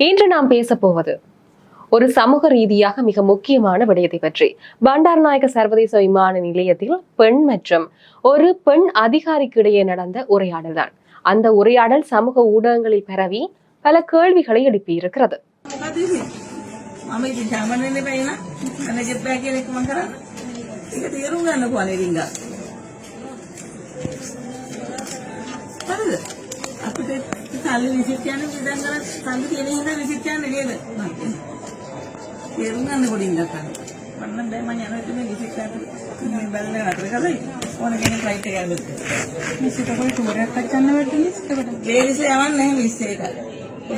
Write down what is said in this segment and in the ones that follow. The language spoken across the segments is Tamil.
இன்று நாம் பேச போவது ஒரு சமூக ரீதியாக மிக முக்கியமான விடயத்தை பற்றி பண்டாரநாயக சர்வதேச விமான நிலையத்தில் பெண் மற்றும் ஒரு பெண் அதிகாரிக்கு இடையே நடந்த உரையாடல் தான் அந்த உரையாடல் சமூக ஊடகங்களில் பரவி பல கேள்விகளை எழுப்பியிருக்கிறது මොකද ඉතින්? මම ඉතින් ජර්මනියෙන් එපැයි නා. අනේ ගෙප්පෑ කියන එක මම කරන්නේ. ඒක තේරුම් ගන්න කොහොමද ඉතින් ගා. හරිද? අපිට සල්ලි විසිට යන විදන් කරලා සල්ලි තියෙන හින්දා විසිට යන්නේ නේද? තේරුම් ගන්න පොඩින් ගන්න. මන්න බෑ මම යනවා ඉතින් මේ විසිට ගන්න. මේ බැලලා නතර කරලා ඕන කෙනෙක් ෆ්ලයිට් එක ගන්න. මිස්ට කොයි ටුවරයක් ගන්න වැටුනේ ඒකට ලේඩිස් යවන්නේ නැහැ මිස් එක.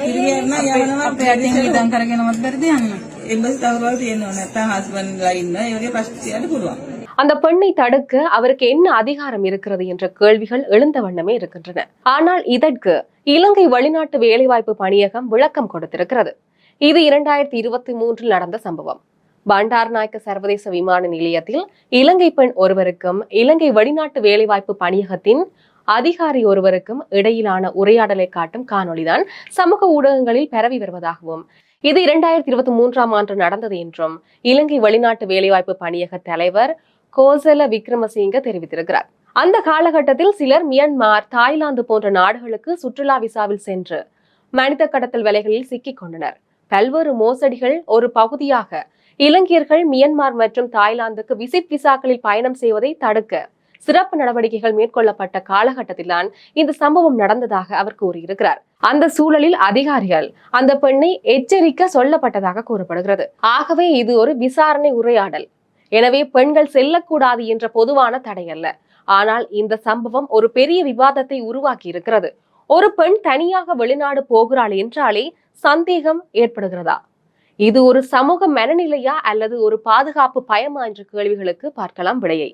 ඉතින් යනවා අපේ අතින් ඉඳන් කරගෙනවත් බැරිද යන්න එම්බසි තවරවල් තියෙනවා නැත්නම් හස්බන්ඩ්ලා ඉන්න ඒ වගේ ප්‍රශ්න තියන්න පුළුවන්. அந்த பெண்ணை தடுக்க அவருக்கு என்ன அதிகாரம் இருக்கிறது என்ற கேள்விகள் எழுந்த வண்ணமே இருக்கின்றன. ஆனால் இதற்கு இலங்கை வெளிநாட்டு வேலைவாய்ப்பு பணியகம் விளக்கம் கொடுத்திருக்கிறது. இது இரண்டாயிரத்தி இருபத்தி மூன்றில் நடந்த சம்பவம். பண்டார்நாயக்க சர்வதேச விமான நிலையத்தில் இலங்கை பெண் ஒருவருக்கும் இலங்கை வெளிநாட்டு வேலைவாய்ப்பு பணியகத்தின் அதிகாரி ஒருவருக்கும் இடையிலான உரையாடலை காட்டும் காணொளிதான் சமூக ஊடகங்களில் பரவி வருவதாகவும் இது இரண்டாயிரத்தி இருபத்தி மூன்றாம் ஆண்டு நடந்தது என்றும் இலங்கை வெளிநாட்டு வேலைவாய்ப்பு பணியக தலைவர் கோசல விக்ரமசிங்க தெரிவித்திருக்கிறார். அந்த காலகட்டத்தில் சிலர் மியான்மார் தாய்லாந்து போன்ற நாடுகளுக்கு சுற்றுலா விசாவில் சென்று மனித கடத்தல் வேலைகளில் சிக்கிக் கொண்டனர். பல்வேறு மோசடிகள் ஒரு பகுதியாக இலங்கையர்கள் மியான்மார் மற்றும் தாய்லாந்துக்கு விசிட் விசாக்களில் பயணம் செய்வதை தடுக்க சிறப்பு நடவடிக்கைகள் மேற்கொள்ளப்பட்ட காலகட்டத்தில்தான் இந்த சம்பவம் நடந்ததாக அவர் கூறியிருக்கிறார். அந்த சூழலில் அதிகாரிகள் அந்த பெண்ணை எச்சரிக்க சொல்லப்பட்டதாக கூறப்படுகிறது. ஆகவே இது ஒரு விசாரணை உரையாடல். எனவே பெண்கள் செல்லக்கூடாது என்ற பொதுவான தடை அல்ல. ஆனால் இந்த சம்பவம் ஒரு பெரிய விவாதத்தை உருவாக்கி இருக்கிறது. ஒரு பெண் தனியாக வெளிநாடு போகிறாள் என்றாலே சந்தேகம் ஏற்படுகிறதா? இது ஒரு சமூக மனநிலையா அல்லது ஒரு பாதுகாப்பு பயமா என்ற கேள்விகளுக்கு பார்க்கலாம் விடையை.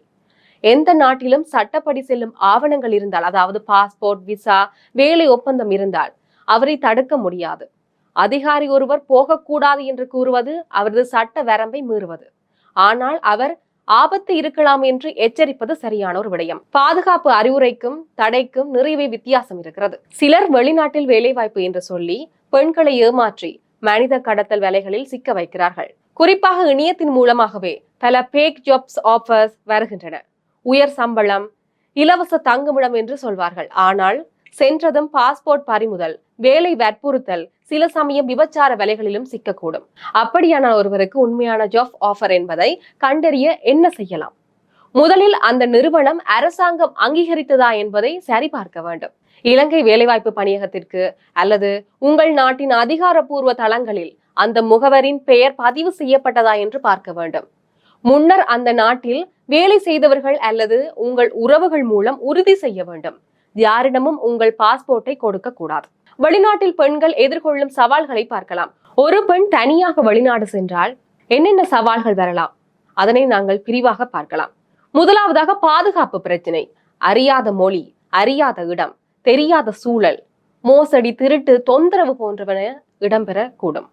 எந்த நாட்டிலும் சட்டப்படி செல்லும் ஆவணங்கள் இருந்தால் அதாவது பாஸ்போர்ட் விசா வேலை ஒப்பந்தம் இருந்தால் அவரை தடுக்க முடியாது. அதிகாரி ஒருவர் போகக்கூடாது என்று கூறுவது அவரது சட்ட வரம்பை மீறுவது. ஆனால் அவர் ஆபத்து இருக்கலாம் என்று எச்சரிப்பது சரியான ஒரு விடயம். பாதுகாப்பு அறிவுரைக்கும் தடைக்கும் நிறையவே வித்தியாசம் இருக்கிறது. சிலர் வெளிநாட்டில் வேலைவாய்ப்பு என்று சொல்லி பெண்களை ஏமாற்றி மனித கடத்தல் வேலைகளில் சிக்க வைக்கிறார்கள். குறிப்பாக இணையத்தின் மூலமாகவே பல பேக் ஜாப்ஸ் ஆஃபர்ஸ் வருகின்றன. உயர் சம்பளம் இலவச தங்குமிடம் என்று சொல்வார்கள். ஆனால் சென்றதும் பாஸ்போர்ட் பறிமுதல் வேலை வற்புறுத்தல் சில சமயம் விபச்சார வேலைகளிலும் சிக்கக்கூடும். அப்படியான ஒருவருக்கு உண்மையான ஜாப் ஆஃபர் என்பதை கண்டறிய என்ன செய்யலாம்? முதலில் அந்த நிறுவனம் அரசாங்கம் அங்கீகரித்ததா என்பதை சரிபார்க்க வேண்டும். இலங்கை வேலைவாய்ப்பு பணியகத்திற்கு அல்லது உங்கள் நாட்டின் அதிகாரப்பூர்வ தளங்களில் அந்த முகவரின் பெயர் பதிவு செய்யப்பட்டதா என்று பார்க்க வேண்டும். முன்னர் அந்த நாட்டில் வேலை செய்தவர்கள் அல்லது உங்கள் உறவுகள் மூலம் உறுதி செய்ய வேண்டும். யாரிடமும் உங்கள் பாஸ்போர்ட்டை கொடுக்க கூடாது வெளிநாட்டில் பெண்கள் எதிர்கொள்ளும் சவால்களை பார்க்கலாம். ஒரு பெண் தனியாக வெளிநாடு சென்றால் என்னென்ன சவால்கள் வரலாம்? அதனை நாங்கள் பிரிவாக பார்க்கலாம். முதலாவதாக பாதுகாப்பு பிரச்சனை. அறியாத மொழி அறியாத இடம் தெரியாத சூழல் மோசடி திருட்டு தொந்தரவு போன்றவன இடம்பெறக்கூடும்.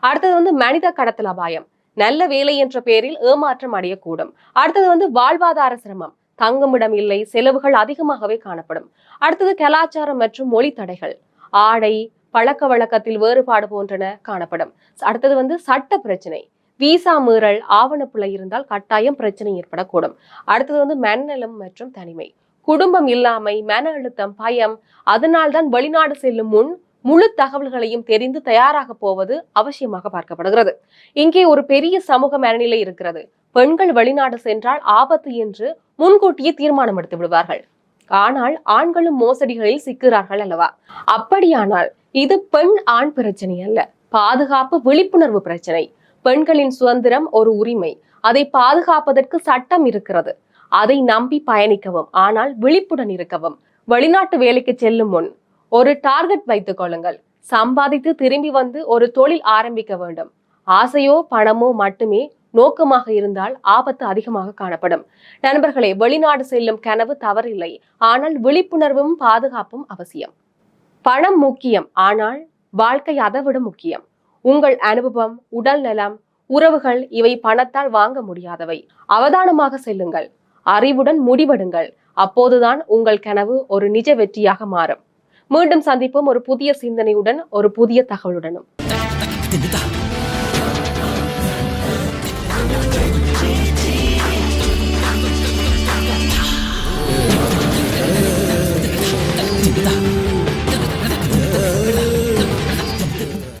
அடுத்தது வந்து மனித கடத்தல் அபாயம். நல்ல வேலை என்ற பெயரில் ஏமாற்றம் அடையக்கூடும். அடுத்தது வந்து வாழ்வாதார சிரமம். தங்குமிடம் இல்லை செலவுகள் அதிகமாகவே காணப்படும். அடுத்தது கலாச்சாரம் மற்றும் மொழி தடைகள். ஆடை பழக்க வழக்கத்தில் வேறுபாடு போன்றன காணப்படும். அடுத்தது வந்து சட்ட பிரச்சனை. விசா மீறல் ஆவணப்பிழை இருந்தால் கட்டாயம் பிரச்சனை ஏற்படக்கூடும். அடுத்தது வந்து மனநலம் மற்றும் தனிமை. குடும்பம் இல்லாமை மன அழுத்தம் பயம் அதனால்தான் வெளிநாடு செல்லும் முன் முழு தகவல்களையும் தெரிந்து தயாராக போவது அவசியமாக பார்க்கப்படுகிறது. இங்கே ஒரு பெரிய சமூக மனநிலை இருக்கிறது. பெண்கள் வெளிநாடு சென்றால் ஆபத்து என்று முன்கூட்டியே தீர்மானம் எடுத்து விடுவார்கள். ஆனால் ஆண்களும் மோசடிகளில் சிக்கிறார்கள் அல்லவா? அப்படியானால் இது பெண் ஆண் பிரச்சனை அல்ல. பாதுகாப்பு விழிப்புணர்வு பிரச்சனை. பெண்களின் சுதந்திரம் ஒரு உரிமை. அதை பாதுகாப்பதற்கு சட்டம் இருக்கிறது. அதை நம்பி பயணிக்கவும் ஆனால் விழிப்புடன் இருக்கவும். வெளிநாட்டு வேலைக்கு செல்லும் முன் ஒரு டார்கெட் வைத்துக் கொள்ளுங்கள். சம்பாதித்து திரும்பி வந்து ஒரு தொழில் ஆரம்பிக்க வேண்டும். ஆசையோ பணமோ மட்டுமே நோக்கமாக இருந்தால் ஆபத்து அதிகமாக காணப்படும். நண்பர்களே வெளிநாடு செல்லும் கனவு தவறில்லை. ஆனால் விழிப்புணர்வும் பாதுகாப்பும் அவசியம். பணம் முக்கியம் ஆனால் வாழ்க்கை அதைவிட முக்கியம். உங்கள் அனுபவம் உடல் நலம் உறவுகள் இவை பணத்தால் வாங்க முடியாதவை. அவதானமாக செல்லுங்கள். அறிவுடன் முடிவெடுங்கள். அப்போதுதான் உங்கள் கனவு ஒரு நிஜ வெற்றியாக மாறும். மீண்டும் சந்திப்போம் ஒரு புதிய சிந்தனையுடன் ஒரு புதிய தகவலுடனும்.